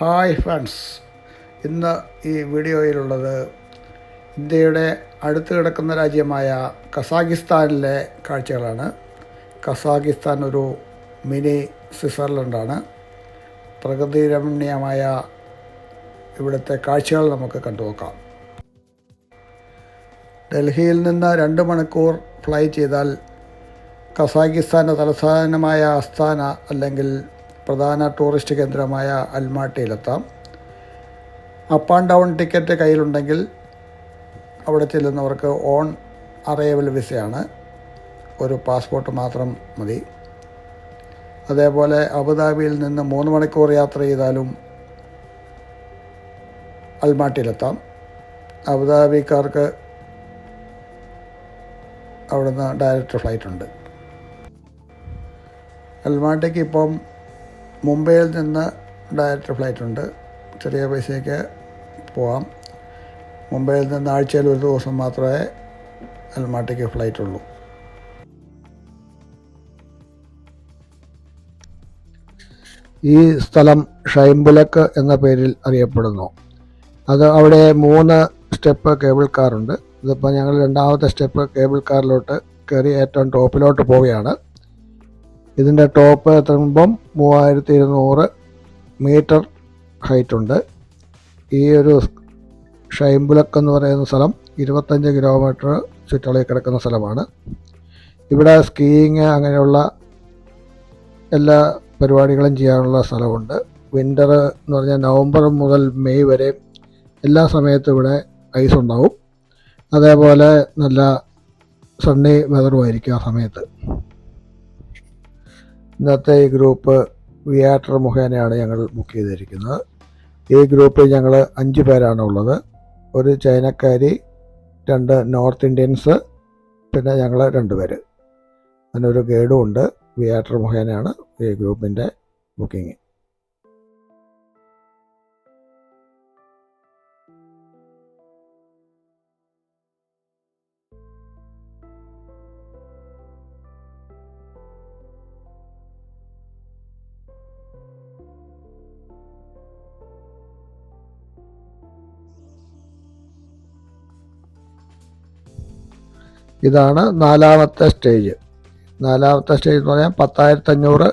Hi friends. ഇന്ന് ഈ വീഡിയോയിലുള്ളത് ഇന്ത്യയുടെ അടുത്ത് കിടക്കുന്ന രാജ്യമായ കസാഖിസ്ഥാനിലെ കാഴ്ചകളാണ്. കസാഖിസ്ഥാൻ ഒരു മിനി സ്വിറ്റ്സർലൻഡാണ്. പ്രകൃതി രമണീയമായ ഇവിടുത്തെ കാഴ്ചകൾ നമുക്ക് കണ്ടുനോക്കാം ഡൽഹിയിൽ നിന്ന് രണ്ട് മണിക്കൂർ ഫ്ലൈ ചെയ്താൽ കസാഖിസ്ഥാന്റെ തലസ്ഥാനമായ ആസ്ഥാന അല്ലെങ്കിൽ പ്രധാന ടൂറിസ്റ്റ് കേന്ദ്രമായ അൽമാട്ടിയിലെത്താം. അപ്പ് ആൻഡ് ഡൗൺ ടിക്കറ്റ് കയ്യിലുണ്ടെങ്കിൽ അവിടെ ചെല്ലുന്നവർക്ക് ഓൺ അറൈവൽ വിസയാണ്. ഒരു പാസ്പോർട്ട് മാത്രം മതി. അതേപോലെ അബുദാബിയിൽ നിന്ന് മൂന്ന് മണിക്കൂർ യാത്ര ചെയ്താലും അൽമാട്ടിയിലെത്താം. അബുദാബിക്കാർക്ക് അവിടുന്ന് ഡയറക്റ്റ് ഫ്ലൈറ്റ് ഉണ്ട് അൽമാട്ടയ്ക്ക് ഇപ്പം മുംബൈയിൽ നിന്ന് ഡയറക്റ്റ് ഫ്ലൈറ്റ് ഉണ്ട്. ചെറിയ പൈസയ്ക്ക് പോവാം. മുംബൈയിൽ നിന്ന് ആഴ്ചയിൽ ഒരു ദിവസം മാത്രമേ അൽമാട്ടയ്ക്ക് ഫ്ലൈറ്റ് ഉള്ളൂ. ഈ സ്ഥലം ഷൈംബുലക്ക് എന്ന പേരിൽ അറിയപ്പെടുന്നു. അത് അവിടെ മൂന്ന് സ്റ്റെപ്പ് കേബിൾ കാറുണ്ട്. ഇതിപ്പോൾ ഞങ്ങൾ രണ്ടാമത്തെ സ്റ്റെപ്പ് കേബിൾ കാറിലോട്ട് കയറി ഏറ്റവും ടോപ്പിലോട്ട് പോവുകയാണ്. ഇതിന്റെ ടോപ്പ് എത്തുമ്പം മൂവായിരത്തി ഇരുന്നൂറ് മീറ്റർ ഹൈറ്റ് ഉണ്ട്. ഈ ഒരു ഷൈംബുലക്ക് എന്ന് പറയുന്ന സ്ഥലം ഇരുപത്തഞ്ച് കിലോമീറ്റർ ചുറ്റളവിൽ കിടക്കുന്ന സ്ഥലമാണ്. ഇവിടെ സ്കീയിങ് അങ്ങനെയുള്ള എല്ലാ പരിപാടികളും ചെയ്യാനുള്ള സ്ഥലമുണ്ട്. വിന്റർ എന്ന് പറഞ്ഞാൽ നവംബർ മുതൽ മെയ് വരെ എല്ലാ സമയത്തും ഇവിടെ ഐസ് ഉണ്ടാവും. അതേപോലെ നല്ല സണ്ണി വെതറുമായിരിക്കും ആ സമയത്ത്. ഇന്നത്തെ ഈ ഗ്രൂപ്പ് വിയാറ്റർ മുഖേനയാണ് ഞങ്ങൾ ബുക്ക് ചെയ്തിരിക്കുന്നത്. ഈ ഗ്രൂപ്പിൽ ഞങ്ങൾ അഞ്ച് പേരാണ് ഉള്ളത്. ഒരു ചൈനക്കാരി രണ്ട് നോർത്ത് ഇന്ത്യൻസ് പിന്നെ ഞങ്ങൾ രണ്ട് പേര്. അതിനൊരു ഗൈഡും ഉണ്ട്. വിയാറ്റർ മുഖേനയാണ് ഈ ഗ്രൂപ്പിന്റെ ബുക്കിംഗ് ഇതാണ് നാലാമത്തെ സ്റ്റേജ്. നാലാമത്തെ സ്റ്റേജ് എന്ന് പറഞ്ഞാൽ പത്തായിരത്തി അഞ്ഞൂറ്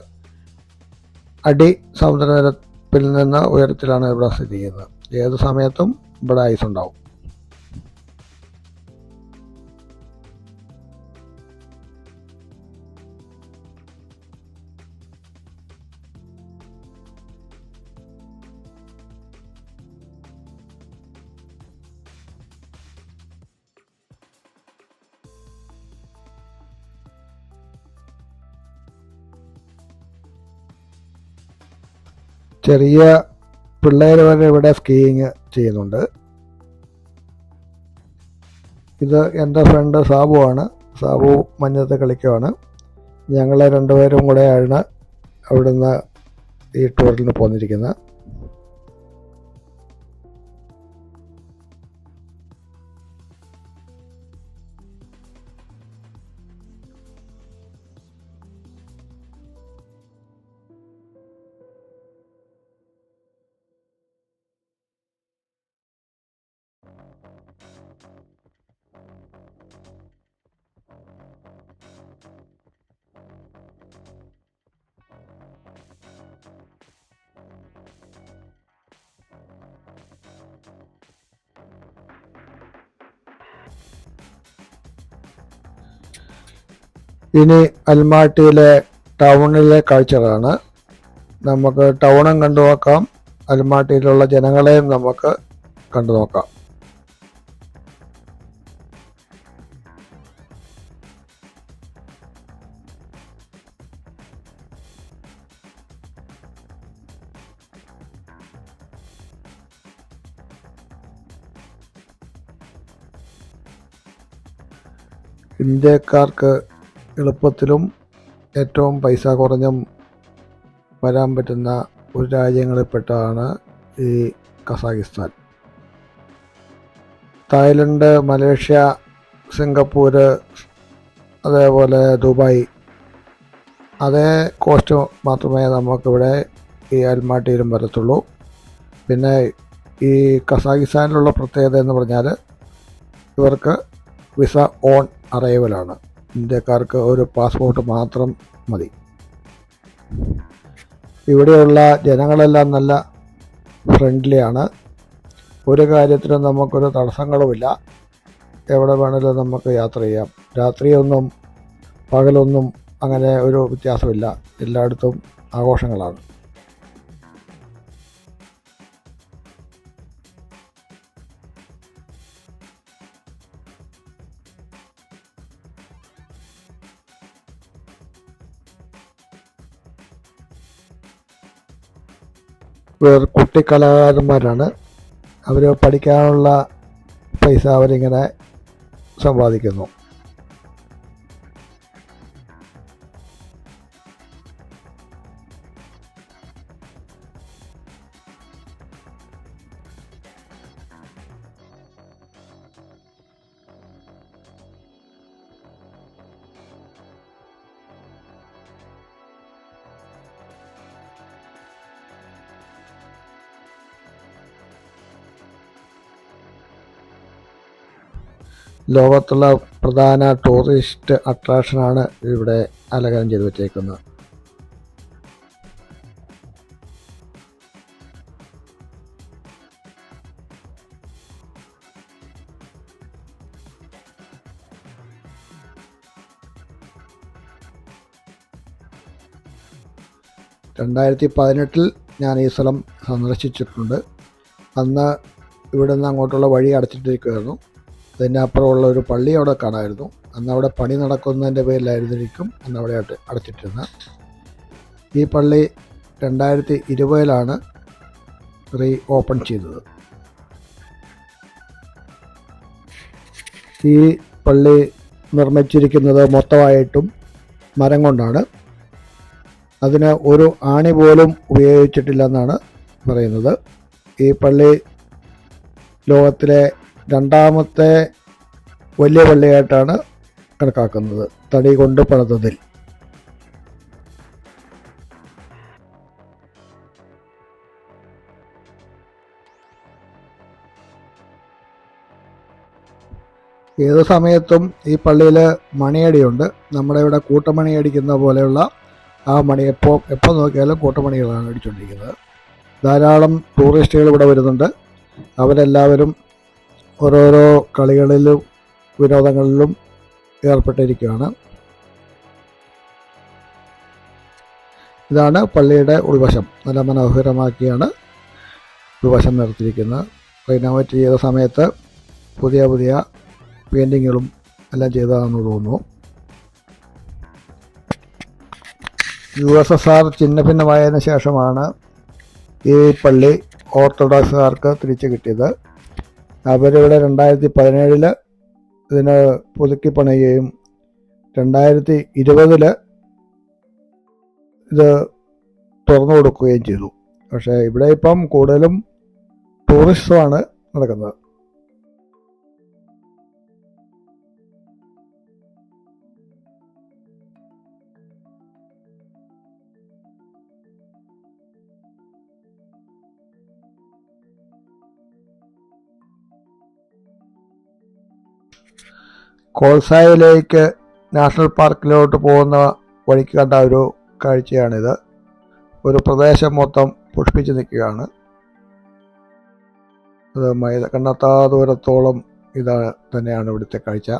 അടി സമുദ്രനിരപ്പിൽ നിന്ന് ഉയരത്തിലാണ് ഇവിടെ സ്ഥിതി ചെയ്യുന്നത്. ഏത് സമയത്തും ഇവിടെ ഐസ് ഉണ്ടാവും. ചെറിയ പിള്ളേർ വരെ ഇവിടെ സ്കീയിങ് ചെയ്യുന്നുണ്ട്. ഇത് എന്റെ ഫ്രണ്ട് സാബു ആണ്. സാബു മഞ്ഞത്ത് കളിക്കുവാണ്. ഞങ്ങളെ രണ്ടുപേരും കൂടെയാണ് അവിടുന്ന് ഈ ടൂറിന് പോന്നിരിക്കുന്നത് ഇനി അൽമാട്ടിയിലെ ടൗണിലെ കാഴ്ചകളാണ് നമുക്ക് ടൗണും കണ്ടു നോക്കാം. അൽമാട്ടിയിലുള്ള ജനങ്ങളെയും നമുക്ക് കണ്ടു നോക്കാം. ഇന്ത്യക്കാർക്ക് എളുപ്പത്തിലും ഏറ്റവും പൈസ കുറഞ്ഞും വരാൻ പറ്റുന്ന ഒരു രാജ്യങ്ങളിൽപ്പെട്ടതാണ് ഈ കസാഖിസ്ഥാൻ. തായ്ലൻഡ് മലേഷ്യ സിംഗപ്പൂർ അതേപോലെ ദുബായ്. അതേ കോസ്റ്റ് മാത്രമേ നമുക്കിവിടെ ഈ അൽമാട്ടിയിലും വരത്തുള്ളൂ. പിന്നെ ഈ കസാഖിസ്ഥാനിലുള്ള പ്രത്യേകത എന്ന് പറഞ്ഞാൽ ഇവർക്ക് വിസ ഓൺ അറൈവലാണ് ഇന്ത്യക്കാർക്ക് ഒരു പാസ്പോർട്ട് മാത്രം മതി. ഇവിടെയുള്ള ജനങ്ങളെല്ലാം നല്ല ഫ്രണ്ട്ലിയാണ്. ഒരു കാര്യത്തിനും നമുക്കൊരു തടസ്സങ്ങളുമില്ല. എവിടെ വേണമെങ്കിലും നമുക്ക് യാത്ര ചെയ്യാം. രാത്രിയൊന്നും പകലൊന്നും അങ്ങനെ ഒരു വ്യത്യാസമില്ല. എല്ലായിടത്തും ആഘോഷങ്ങളാണ്. ഇവർ കുട്ടിക്കലാകാരന്മാരാണ് അവർ പഠിക്കാനുള്ള പൈസ അവരിങ്ങനെ സമ്പാദിക്കുന്നു. ലോകത്തുള്ള പ്രധാന ടൂറിസ്റ്റ് അട്രാക്ഷനാണ് ഇവിടെ അലങ്കാരം ചെയ്ത് വെച്ചേക്കുന്നത്. രണ്ടായിരത്തി പതിനെട്ടിൽ ഞാൻ ഈ സ്ഥലം സന്ദർശിച്ചിട്ടുണ്ട്. അന്ന് ഇവിടെ നിന്ന് അങ്ങോട്ടുള്ള വഴി അടച്ചിട്ടിരിക്കുമായിരുന്നു അതിന്റെ അപ്പുറമുള്ള ഒരു പള്ളി അവിടെ കാണായിരുന്നു. അന്ന് അവിടെ പണി നടക്കുന്നതിന്റെ പേരിലായിരുന്നിരിക്കും അന്ന് അവിടെ അട- അടച്ചിട്ടിരുന്നത് ഈ പള്ളി രണ്ടായിരത്തി ഇരുപതിലാണ് റീ ഓപ്പൺ ചെയ്തത്. ഈ പള്ളി നിർമ്മിച്ചിരിക്കുന്നത് മൊത്തമായിട്ടും മരം കൊണ്ടാണ്. അതിന് ഒരു ആണി പോലും ഉപയോഗിച്ചിട്ടില്ലെന്നാണ് പറയുന്നത്. ഈ പള്ളി ലോകത്തിലെ രണ്ടാമത്തെ വലിയ പള്ളിയായിട്ടാണ് കണക്കാക്കുന്നത്. തടി കൊണ്ട് പണിതതിൽ. ഏത് സമയത്തും ഈ പള്ളിയിൽ മണിയടിയുണ്ട്. നമ്മുടെ ഇവിടെ കൂട്ടമണി അടിക്കുന്ന പോലെയുള്ള ആ മണി എപ്പോൾ എപ്പോൾ നോക്കിയാലും കൂട്ടമണികളാണ് അടിച്ചുകൊണ്ടിരിക്കുന്നത് ധാരാളം ടൂറിസ്റ്റുകൾ ഇവിടെ വരുന്നുണ്ട്. അവരെല്ലാവരും ഓരോരോ കളികളിലും വിനോദങ്ങളിലും ഏർപ്പെട്ടിരിക്കുകയാണ്. ഇതാണ് പള്ളിയുടെ ഉൾവശം. നല്ല മനോഹരമാക്കിയാണ് ഉൾവശം നിർത്തിയിരിക്കുന്നത്. റിനോവേറ്റ് ചെയ്ത സമയത്ത് പുതിയ പുതിയ പെയിന്റിങ്ങുകളും എല്ലാം ചെയ്തതാണെന്ന് തോന്നുന്നു. യു എസ് എസ് ആർ ചിഹ്ന ഭിന്നമായതിനു ശേഷമാണ് ഈ പള്ളി ഓർത്തഡോക്സുകാർക്ക് തിരിച്ചു കിട്ടിയത്. അവരിവിടെ രണ്ടായിരത്തി പതിനേഴിൽ ഇതിന് പുതുക്കി പണിയുകയും രണ്ടായിരത്തി ഇരുപതിൽ ഇത് തുറന്നു കൊടുക്കുകയും ചെയ്തു. പക്ഷേ ഇവിടെ ഇപ്പം കൂടുതലും ടൂറിസമാണ് നടക്കുന്നത്. കോൾസായിലേക്ക് നാഷണൽ പാർക്കിലോട്ട് പോകുന്ന വഴിക്ക് കണ്ട ഒരു കാഴ്ചയാണിത്. ഒരു പ്രദേശം മൊത്തം പുഷ്പിച്ച് നിൽക്കുകയാണ്. അത് മൈത കണ്ണത്താ ദൂരത്തോളം ഇത് തന്നെയാണ് ഇവിടുത്തെ കാഴ്ച.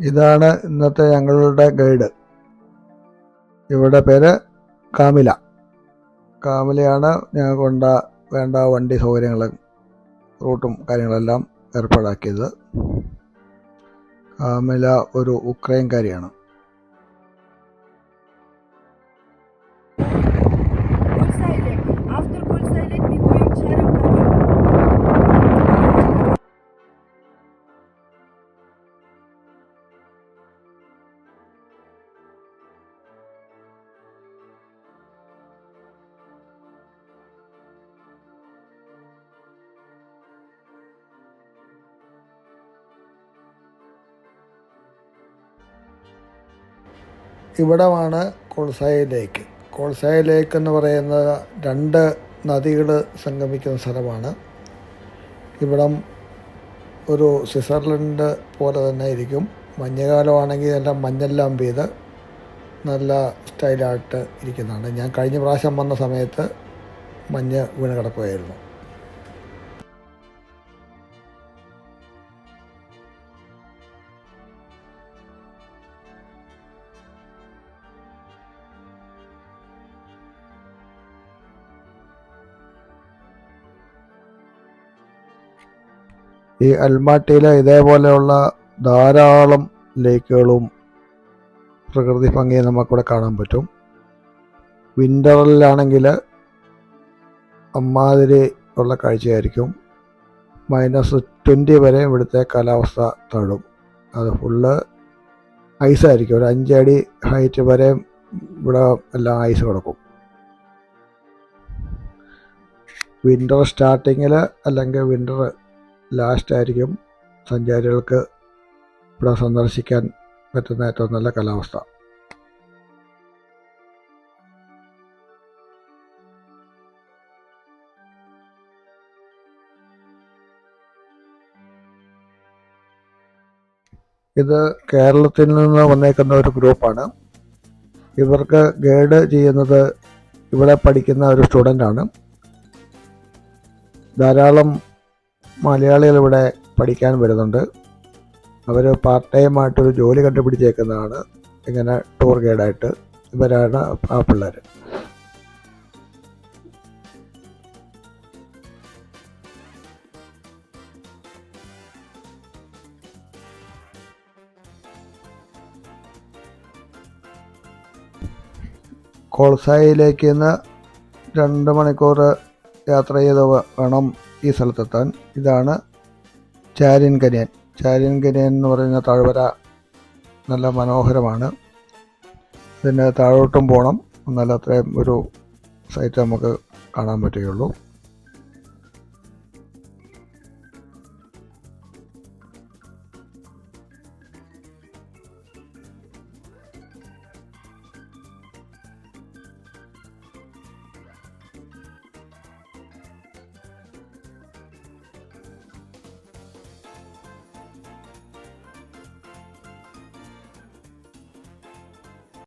ഇതാണ് ഇന്നത്തെ ഞങ്ങളുടെ ഗൈഡ്. ഇവരുടെ പേര് കാമില. കാമിലയാണ് ഞങ്ങൾ കൊണ്ട വേണ്ട വണ്ടി സൗകര്യങ്ങളും റൂട്ടും കാര്യങ്ങളെല്ലാം ഏർപ്പാടാക്കിയത്. കാമില ഒരു ഉക്രൈൻകാരിയാണ്. ഇവിടമാണ് കോൾസായ ലേക്ക്. കോൾസായ ലേക്ക് എന്ന് പറയുന്ന രണ്ട് നദികൾ സംഗമിക്കുന്ന സ്ഥലമാണ്. ഇവിടം ഒരു സ്വിറ്റ്സർലൻഡ് പോലെ തന്നെ ഇരിക്കും. മഞ്ഞുകാലമാണെങ്കിൽ എല്ലാം മഞ്ഞെല്ലാം പെയ്ത് നല്ല സ്റ്റൈലായിട്ട് ഇരിക്കുന്നതാണ്. ഞാൻ കഴിഞ്ഞ പ്രാവശ്യം വന്ന സമയത്ത് മഞ്ഞ് വീണ് കിടക്കുകയായിരുന്നു. ഈ അൽമാട്ടിയിൽ ഇതേപോലെയുള്ള ധാരാളം ലേക്കുകളും പ്രകൃതി ഭംഗിയും നമുക്കിവിടെ കാണാൻ പറ്റും. വിന്ററിലാണെങ്കിൽ അമ്മാതിരി ഉള്ള കാഴ്ചയായിരിക്കും. മൈനസ് ട്വന്റി വരെ ഇവിടുത്തെ കാലാവസ്ഥ തഴും. അത് ഫുള്ള് ഐസായിരിക്കും ഒരു അഞ്ചടി ഹൈറ്റ് വരെ ഇവിടെ എല്ലാം ഐസ് കിടക്കും. വിന്റർ സ്റ്റാർട്ടിങ്ങിൽ അല്ലെങ്കിൽ വിന്റർ ലാസ്റ്റ് ആയിരിക്കും സഞ്ചാരികൾക്ക് ഇവിടെ സന്ദർശിക്കാൻ പറ്റുന്ന ഏറ്റവും നല്ല കാലാവസ്ഥ. ഇത് കേരളത്തിൽ നിന്ന് വന്നേക്കുന്ന ഒരു ഗ്രൂപ്പാണ്. ഇവർക്ക് ഗൈഡ് ചെയ്യുന്നത് ഇവിടെ പഠിക്കുന്ന ഒരു സ്റ്റുഡന്റാണ്. ധാരാളം മലയാളികൾ ഇവിടെ പഠിക്കാൻ വരുന്നുണ്ട്. അവർ പാർട്ട് ടൈം ആയിട്ടൊരു ജോലി കണ്ടുപിടിച്ചേക്കുന്നതാണ്. ഇങ്ങനെ ടൂർ ഗൈഡായിട്ട് ഇവരാണ് ആ പിള്ളേർ. കോൾസായിലേക്ക് ഇന്ന് രണ്ട് മണിക്കൂർ യാത്ര ചെയ്ത് വേണം ഈ സ്ഥലത്തെത്താൻ. ഇതാണ് ചാരിൻ കനിയൻ കനിയൻ എന്ന് പറയുന്ന താഴ്വര നല്ല മനോഹരമാണ്. പിന്നെ താഴോട്ടും പോകണം എന്നാൽ അത്രയും ഒരു സൈറ്റ് നമുക്ക് കാണാൻ പറ്റുകയുള്ളൂ.